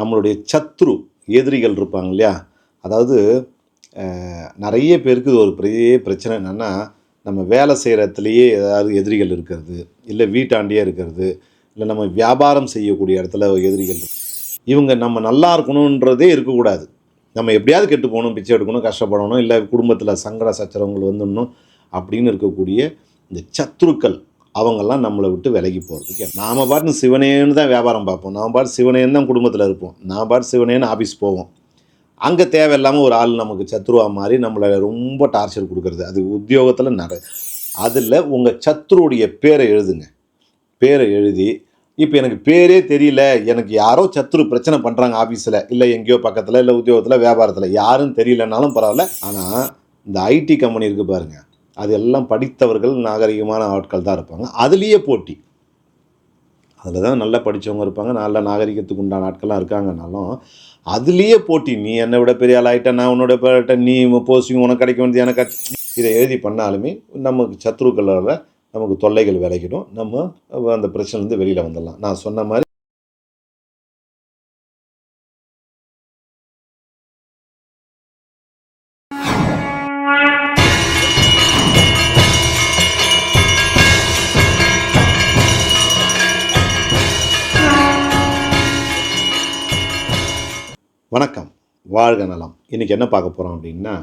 நம்மளுடைய சத்ரு எதிரிகள் இருப்பாங்க இல்லையா? அதாவது நிறைய பேருக்கு இது ஒரு பெரிய பிரச்சனை என்னென்னா நம்ம வேலை செய்கிற இடத்துலையே ஏதாவது எதிரிகள் இருக்கிறது இல்லை வீட்டாண்டியே இருக்கிறது இல்லை நம்ம வியாபாரம் செய்யக்கூடிய இடத்துல எதிரிகள் இவங்க நம்ம நல்லா இருக்கணுன்றதே இருக்கக்கூடாது. நம்ம எப்படியாவது கெட்டு போகணும் பிச்சை எடுக்கணும் கஷ்டப்படணும் இல்லை குடும்பத்தில் சங்கட சச்சரவுகள் வந்துடணும் அப்படின்னு இருக்கக்கூடிய இந்த சத்துருக்கள் அவங்கெல்லாம் நம்மளை விட்டு விலகி போகிறதுக்கு நாம் பாட்டு சிவனேன்னு தான் வியாபாரம் பார்ப்போம். நாம் பாட்டு சிவனேன்னு தான் குடும்பத்தில் இருப்போம். நான் பாட்டு சிவனேன்னு ஆஃபீஸ் போவோம். அங்கே தேவையில்லாமல் ஒரு ஆள் நமக்கு சத்ருவா மாதிரி நம்மளை ரொம்ப டார்ச்சர் கொடுக்குறது. அது உத்தியோகத்தில் நட அதில் உங்கள் சத்ருடைய பேரை எழுதுங்க. பேரை எழுதி இப்போ எனக்கு பேரே தெரியல. எனக்கு யாரோ சத்ரு பிரச்சனை பண்ணுறாங்க ஆஃபீஸில் இல்லை எங்கேயோ பக்கத்தில் இல்லை உத்தியோகத்தில் வியாபாரத்தில். யாரும் தெரியலனாலும் பரவாயில்ல. ஆனால் இந்த ஐடி கம்பெனி இருக்குது பாருங்கள் அது எல்லாம் படித்தவர்கள் நாகரிகமான ஆட்கள் தான் இருப்பாங்க. அதுலேயே போட்டி. அதில் தான் நல்லா படித்தவங்க இருப்பாங்க. நல்ல நாகரிகத்துக்கு உண்டான ஆட்கள்லாம் இருக்காங்கனாலும் அதுலேயே போட்டி. நீ என்னை விட பெரிய ஆள் ஆகிட்ட நான் உன்னோட பேர்கிட்ட நீ போஸ்டிங் உனக்கு கிடைக்க வேண்டியது எனக்கு இதை எழுதி பண்ணாலுமே நமக்கு சத்ருக்களோட நமக்கு தொல்லைகள் விளைக்கிடும் நம்ம அந்த பிரச்சனைலேருந்து வெளியில் வந்துடலாம். நான் சொன்ன மாதிரி வாழ்க நலம். இன்றைக்கி என்ன பார்க்க போகிறோம் அப்படின்னா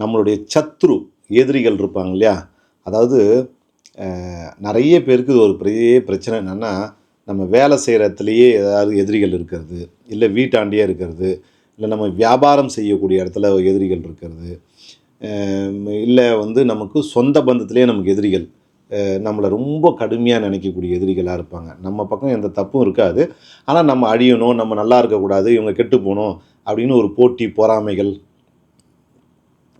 நம்மளுடைய சத்ரு எதிரிகள் இருப்பாங்க இல்லையா? அதாவது நிறைய பேருக்கு இது ஒரு பெரிய பிரச்சனை என்னென்னா நம்ம வேலை செய்கிற இடத்துலையே ஏதாவது எதிரிகள் இருக்கிறது இல்லை வீட்டாண்டியே இருக்கிறது இல்லை நம்ம வியாபாரம் செய்யக்கூடிய இடத்துல எதிரிகள் இருக்கிறது இல்லை வந்து நமக்கு சொந்த பந்தத்திலே நமக்கு எதிரிகள் நம்மளை ரொம்ப கடுமையாக நினைக்கக்கூடிய எதிரிகளாக இருப்பாங்க. நம்ம பக்கம் எந்த தப்பும் இருக்காது. ஆனால் நம்ம அழியணும் நம்ம நல்லா இருக்கக்கூடாது இவங்க கெட்டு போகணும் அப்படின்னு ஒரு போட்டி பொறாமைகள்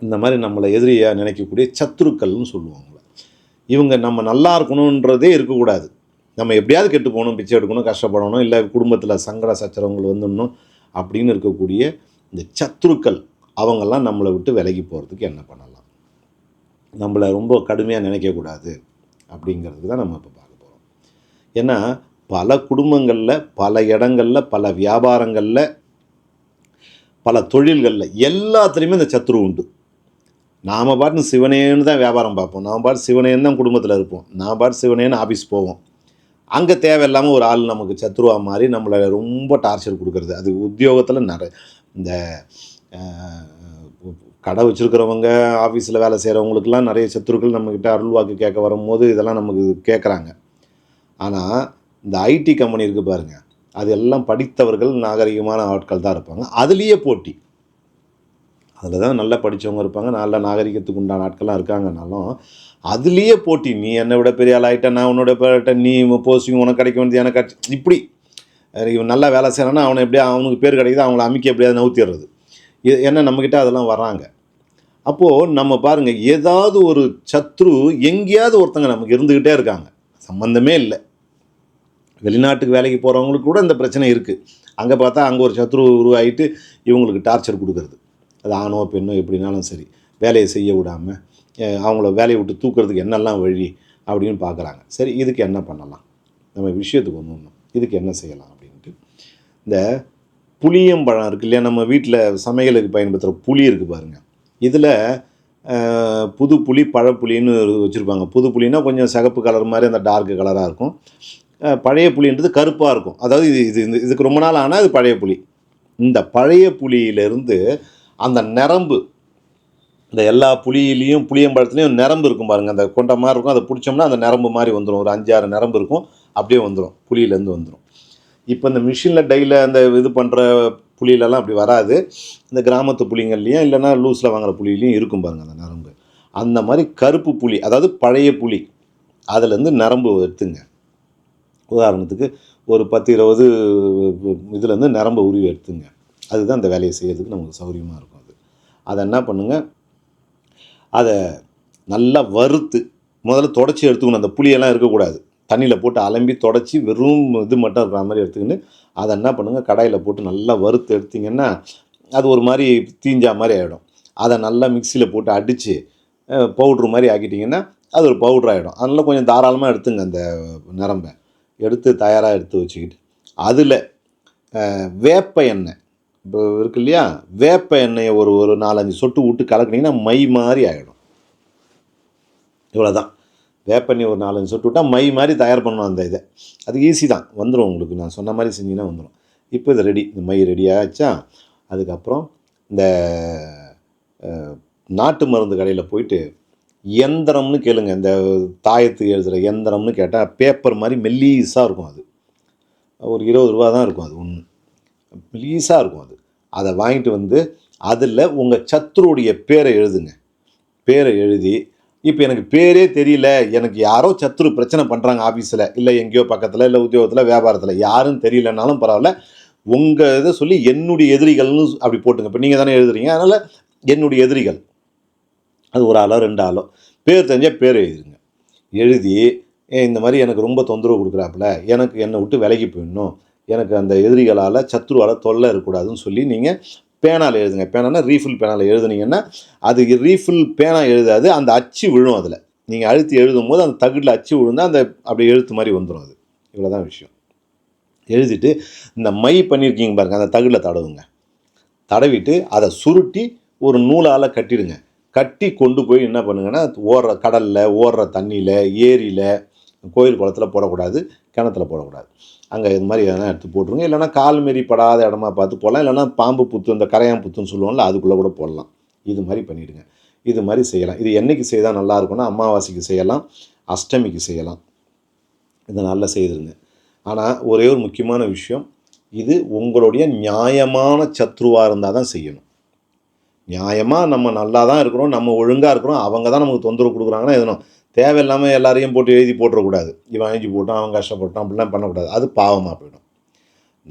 இந்த மாதிரி நம்மளை எதிரியாக நினைக்கக்கூடிய சத்துருக்கள்னு சொல்லுவாங்க இவங்க நம்ம நல்லா இருக்கணுன்றதே இருக்கக்கூடாது. நம்ம எப்படியாவது கெட்டு போகணும் பிச்சை எடுக்கணும் கஷ்டப்படணும் இல்லை குடும்பத்தில் சங்கட சச்சரவுகள் வந்துடணும் அப்படின்னு இருக்கக்கூடிய இந்த சத்துருக்கள் அவங்கெல்லாம் நம்மளை விட்டு விலகி போகிறதுக்கு என்ன பண்ணலாம்? நம்மளை ரொம்ப கடுமையாக நினைக்கக்கூடாது அப்படிங்கிறதுக்கு தான் நம்ம இப்போ பார்க்க போகிறோம் ஏன்னா பல குடும்பங்களில் பல இடங்களில் பல வியாபாரங்களில் பல தொழில்களில் எல்லாத்துலேயுமே இந்த சத்ரு உண்டு. நாம் பாட்டு சிவனேன்னு தான் வியாபாரம் பார்ப்போம். நாம் பாட்டு சிவனேன்னு தான் குடும்பத்தில் இருப்போம். நான் பாட்டு சிவனேன்னு ஆஃபீஸ் போவோம். அங்கே தேவையில்லாமல் ஒரு ஆள் நமக்கு சத்ருவா மாதிரி நம்மளை ரொம்ப டார்ச்சர் கொடுக்குறது. அது உத்தியோகத்தில் நிறைய இந்த கடை வச்சுருக்கிறவங்க ஆஃபீஸில் வேலை செய்கிறவங்களுக்கெல்லாம் நிறைய சத்துருக்கள் நம்மக்கிட்ட அருள்வாக்கு கேட்க வரும்போது இதெல்லாம் நமக்கு கேட்குறாங்க. ஆனால் இந்த ஐடி கம்பெனி இருக்குது பாருங்கள் அது எல்லாம் படித்தவர்கள் நாகரிகமான ஆட்கள் தான் இருப்பாங்க. அதுலேயே போட்டி. அதில் தான் நல்லா படித்தவங்க இருப்பாங்க. நல்ல நாகரிகத்துக்கு உண்டான ஆட்கள்லாம் இருக்காங்கனாலும் அதுலேயே போட்டி. நீ என்னை விட பெரிய ஆள் ஆகிட்ட நான் உன்னோட பேர்ட்ட நீ போஸ்டிங் உனக்கு கிடைக்க வேண்டியது எனக்கு கிடச்சி. இப்படி. இவன் நல்லா வேலை செய்கிறான்னா அவனை எப்படியா அவனுக்கு பேர் கிடைக்குது அவங்கள அமைக்க எப்படியாவது நவுத்திடுறது. இது என்ன நம்மக்கிட்ட அதெல்லாம் வராங்க அப்போது நம்ம பாருங்கள் ஏதாவது ஒரு சத்ரு எங்கேயாவது ஒருத்தங்க நமக்கு இருந்துக்கிட்டே இருக்காங்க. சம்மந்தமே இல்லை. வெளிநாட்டுக்கு வேலைக்கு போகிறவங்களுக்கு கூட இந்த பிரச்சனை இருக்குது அங்கே பார்த்தா அங்கே ஒரு சத்ரு உருவாகிட்டு இவங்களுக்கு டார்ச்சர் கொடுக்குறது. அது ஆணோ பெண்ணோ எப்படினாலும் சரி வேலையை செய்ய விடாமல் அவங்கள வேலையை விட்டு தூக்குறதுக்கு என்னெல்லாம் வழி அப்படின்னு பார்க்குறாங்க. சரி இதுக்கு என்ன பண்ணலாம்? நம்ம விஷயத்துக்கு ஒன்று இதுக்கு என்ன செய்யலாம் அப்படின்ட்டு. இந்த புளியம்பழம் இருக்கு இல்லையா? நம்ம வீட்டில் சமையலுக்கு பயன்படுத்துகிற புளி இருக்குது பாருங்கள் இதில் புது புளி பழப்புளின்னு வச்சுருப்பாங்க. புது புளின்னா கொஞ்சம் சிகப்பு கலர் மாதிரி அந்த டார்க் கலராக இருக்கும். பழைய புளின்றது கருப்பாக இருக்கும். அதாவது இது இது இந்த- இதுக்கு ரொம்ப நாள் ஆனால் இது பழைய புளி இந்த பழைய புளியிலிருந்து அந்த நரம்பு இந்த எல்லா புளியிலையும் புளியம்பழத்துலேயும் நரம்பு இருக்கும் பாருங்கள் அந்த கொண்ட மாதிரி இருக்கும். அதை பிடிச்சோம்னா அந்த நரம்பு மாதிரி வந்துடும் ஒரு அஞ்சாறு நரம்பு இருக்கும். அப்படியே வந்துடும் புளியிலேருந்து வந்துடும் இப்போ இந்த மிஷினில் டையில் அந்த இது பண்ணுற புளியிலலாம் அப்படி வராது. இந்த கிராமத்து புளிங்கள்லேயும் இல்லைன்னா லூஸில் வாங்குகிற புளியிலையும் இருக்கும் பாருங்கள் அந்த நரம்பு. அந்த மாதிரி கருப்பு புளி அதாவது பழைய புளி அதுலேருந்து நரம்பு எடுத்துங்க. உதாரணத்துக்கு ஒரு பத்து இருபது இதுலேருந்து நரம்பு உருவி எடுத்துங்க. அதுதான் அந்த வேலையை செய்கிறதுக்கு நமக்கு சௌகரியமாக இருக்கும் அது. அதை என்ன பண்ணுங்க? அதை நல்லா வறுத்து முதல்ல தொடச்சி எடுத்துக்கணும். அந்த புளியெல்லாம் இருக்கக்கூடாது. தண்ணியில் போட்டு அலம்பி தொடச்சி வெறும் இது மட்டும் இருக்கிற மாதிரி எடுத்துக்கின்னு அதை என்ன பண்ணுங்கள் கடாயில் போட்டு நல்லா வறுத்து எடுத்திங்கன்னா அது ஒரு மாதிரி தீஞ்சா மாதிரி ஆகிடும் அதை நல்லா மிக்சியில் போட்டு அடித்து பவுட்ரு மாதிரி ஆக்கிட்டிங்கன்னா அது ஒரு பவுட்ரு ஆகிடும் அதனால் கொஞ்சம் தாராளமாக எடுத்துங்க அந்த நிரம்பை. எடுத்து தயாராக எடுத்து வச்சுக்கிட்டு. அதில் வேப்ப எண்ணெய். இப்போ இருக்கு இல்லையா? வேப்ப எண்ணெயை ஒரு ஒரு நாலஞ்சு சொட்டு விட்டு கலக்குனீங்கன்னா மை மாதிரி ஆகிடும் இவ்வளோதான் வேப்பெண்ணெய் ஒரு நாலஞ்சு சொட்டு விட்டால் மை மாதிரி தயார் பண்ணணும் அந்த இதை. அது ஈஸி தான். வந்துடும் உங்களுக்கு. நான் சொன்ன மாதிரி செஞ்சீங்கன்னா வந்துடும் இப்போ இது ரெடி இந்த மை ரெடி ஆச்சா? அதுக்கப்புறம் இந்த நாட்டு மருந்து கடையில் போயிட்டு எந்திரம்னு கேளுங்க. இந்த தாயத்துக்கு எழுதுகிற எந்திரம்னு கேட்டால் பேப்பர் மாதிரி மெல்லீஸாக இருக்கும் அது. ஒரு இருபது ரூபா தான் இருக்கும் அது ஒன்று மெல்லீஸாக இருக்கும் அது. அதை வாங்கிட்டு வந்து அதில் உங்கள் சத்துருடைய பேரை எழுதுங்க. பேரை எழுதி இப்போ எனக்கு பேரே தெரியல. எனக்கு யாரோ சத்துரு பிரச்சனை பண்ணுறாங்க ஆஃபீஸில் இல்லை எங்கேயோ பக்கத்தில் இல்லை உத்தியோகத்தில் வியாபாரத்தில். யாரும் தெரியலனாலும் பரவாயில்ல. உங்கள் இதை சொல்லி என்னுடைய எதிரிகள்னு அப்படி போட்டுங்க. இப்போ நீங்கள் தானே எழுதுறீங்க. அதனால் என்னுடைய எதிரிகள். அது ஒரு ஆளோ ரெண்டு ஆளோ. பேர் தெரிஞ்சால் பேர் எழுதிருங்க. எழுதி இந்த மாதிரி எனக்கு ரொம்ப தொந்தரவு கொடுக்குறாப்புல. எனக்கு என்னை விட்டு விலகி போயிடணும். எனக்கு அந்த எதிரிகளால் சத்ருவால் தொல்லை இருக்கக்கூடாதுன்னு சொல்லி நீங்கள் பேனால் எழுதுங்க. பேனானா ரீஃபில் பேனால் எழுதுனீங்கன்னா அது ரீஃபில் பேனா எழுதாது. அந்த அச்சு விழும் அதில். நீங்கள் அழுத்தி எழுதும் போது அந்த தகுடில் அச்சு விழுந்தா அந்த அப்படி எழுத்து மாதிரி வந்துடும் அது. இவ்வளோதான் விஷயம். எழுதிட்டு இந்த மை பண்ணியிருக்கீங்க பாருங்கள் அந்த தகுடில் தடவுங்க. தடவிட்டு அதை சுருட்டி ஒரு நூலால் கட்டிடுங்க. கட்டி கொண்டு போய் என்ன பண்ணுங்கன்னா ஓடுற கடலில் ஓடுற தண்ணியில் ஏரியில் கோயில் குளத்தில் போடக்கூடாது கிணத்துல போடக்கூடாது. அங்கே இது மாதிரி எதனா எடுத்து போட்டுருங்க. இல்லைன்னா கால் மாரி படாத இடமா பார்த்து போடலாம். இல்லைனா பாம்பு புத்து இந்த கரையான் புத்துன்னு சொல்லுவோம்ல அதுக்குள்ளே கூட போடலாம். இது மாதிரி பண்ணிவிடுங்க இது மாதிரி செய்யலாம். இது என்னைக்கு செய்தால் நல்லா இருக்கும்னா அமாவாசைக்கு செய்யலாம் அஷ்டமிக்கு செய்யலாம். இதை நல்லா செய்திருங்க. ஆனால் ஒரே ஒரு முக்கியமான விஷயம் இது உங்களுடைய நியாயமான சத்ருவாக இருந்தால் தான் செய்யணும். நியாயமாக நம்ம நல்லா தான் இருக்கிறோம் நம்ம ஒழுங்காக இருக்கிறோம் அவங்க தான் நமக்கு தொந்தரவு கொடுக்குறாங்கன்னா எதனும் தேவையில்லாமல் எல்லாரையும் போட்டு எழுதி போட்டுறக்கூடாது. இவன் எழுதி போட்டான் அவன் கஷ்டப்பட்டான் அப்படிலாம் பண்ணக்கூடாது. அது பாவமாக போயிடும்.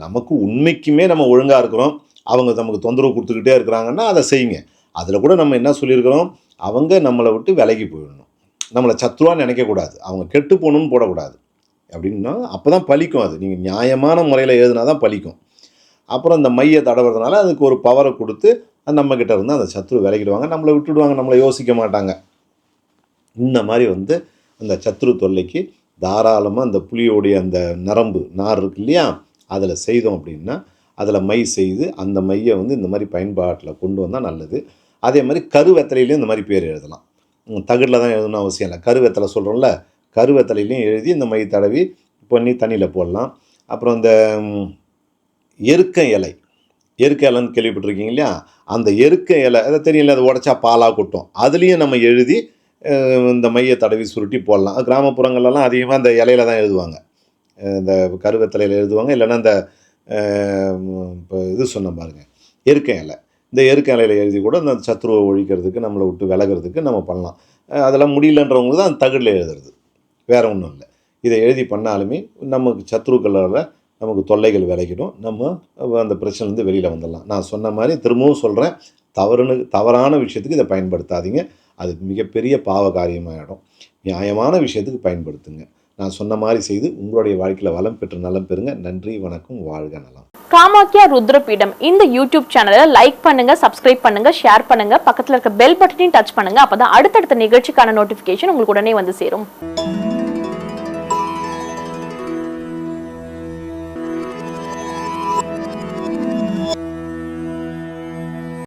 நமக்கு உண்மைக்குமே நம்ம ஒழுங்காக இருக்கிறோம் அவங்க நமக்கு தொந்தரவு கொடுத்துக்கிட்டே இருக்கிறாங்கன்னா அதை செய்யுங்க. அதில் கூட நம்ம என்ன சொல்லியிருக்கிறோம்? அவங்க நம்மளை விட்டு விலகி போயிடணும். நம்மளை சத்துருவான்னு நினைக்கக்கூடாது அவங்க கெட்டு போகணும்னு போடக்கூடாது. அப்படின்னா அப்போ தான் பலிக்கும் அது. நீங்கள் நியாயமான முறையில் எழுதுனா தான் பழிக்கும். அப்புறம் இந்த மையை தடவுறதுனால அதுக்கு ஒரு பவரை கொடுத்து அது நம்மக்கிட்ட இருந்து அந்த சத்ரு விலகிடுவாங்க. நம்மளை விட்டுடுவாங்க. நம்மளை யோசிக்க மாட்டாங்க. இந்த மாதிரி வந்து அந்த சத்ரு தொல்லைக்கு தாராளமாக அந்த புலியோடைய அந்த நரம்பு நார் இருக்கு இல்லையா? அதில் செய்தோம் அப்படின்னா அதில் மை செய்து அந்த மையை வந்து இந்த மாதிரி பயன்பாட்டில் கொண்டு வந்தால் நல்லது. அதே மாதிரி கருவெத்தலையிலையும் இந்த மாதிரி பேர் எழுதலாம். தகடில் தான் எழுதணும் அவசியம் இல்லை. கருவெத்தலை சொல்கிறோம்ல கருவெத்தலையிலையும் எழுதி இந்த மை தடவி பண்ணி தண்ணியில் போடலாம். அப்புறம் இந்த எருக்க இலை. எருக்க இலைன்னு கேள்விப்பட்டிருக்கீங்க இல்லையா? அந்த எருக்க இலை அதை தெரியல அதை உடச்சா பாலாக கொட்டும். அதுலேயும் நம்ம எழுதி இந்த மைய தடவி சுருட்டி போடலாம். கிராமப்புறங்கள்லாம் அதிகமாக அந்த இலையில தான் எழுதுவாங்க. இந்த கருவத்தலையில் எழுதுவாங்க. இல்லைன்னா இந்த இப்போ இது சொன்ன பாருங்க எருக்க இலை. இந்த எருக்க இலையில எழுதி கூட இந்த சத்ருவை ஒழிக்கிறதுக்கு நம்மளை விட்டு விலகிறதுக்கு நம்ம பண்ணலாம். அதெல்லாம் முடியலன்றவங்க தான் அந்த தகடில் எழுதுறது. வேறு ஒன்றும் இல்லை. இதை எழுதி பண்ணாலுமே நமக்கு சத்ருக்களோட நமக்கு தொல்லைகள் விளைக்கிடும் நம்ம அந்த பிரச்சனைலேருந்து வெளியில் வந்துடலாம். நான் சொன்ன மாதிரி திரும்பவும் சொல்கிறேன் தவறுனு தவறான விஷயத்துக்கு இதை பயன்படுத்தாதீங்க. அது மிகப்பெரிய பாவ காரியமாகிடும் நியாயமான விஷயத்துக்கு பயன்படுத்துங்க. நான் சொன்ன மாதிரி செய்து உங்களுடைய வாழ்க்கையில் வளம் பெற்று நலம் பெறுங்க. நன்றி வணக்கம் வாழ்க நலம். காமாக்கியா ருத்ரபீடம் இந்த யூடியூப் சேனலை லைக் பண்ணுங்க சப்ஸ்கிரைப் பண்ணுங்க ஷேர் பண்ணுங்க பக்கத்தில் இருக்க பெல் பட்டனையும் டச் பண்ணுங்க. அப்பதான் அடுத்தடுத்த நிகழ்ச்சிக்கான நோட்டிபிகேஷன் உங்களுக்கு உடனே வந்து சேரும்.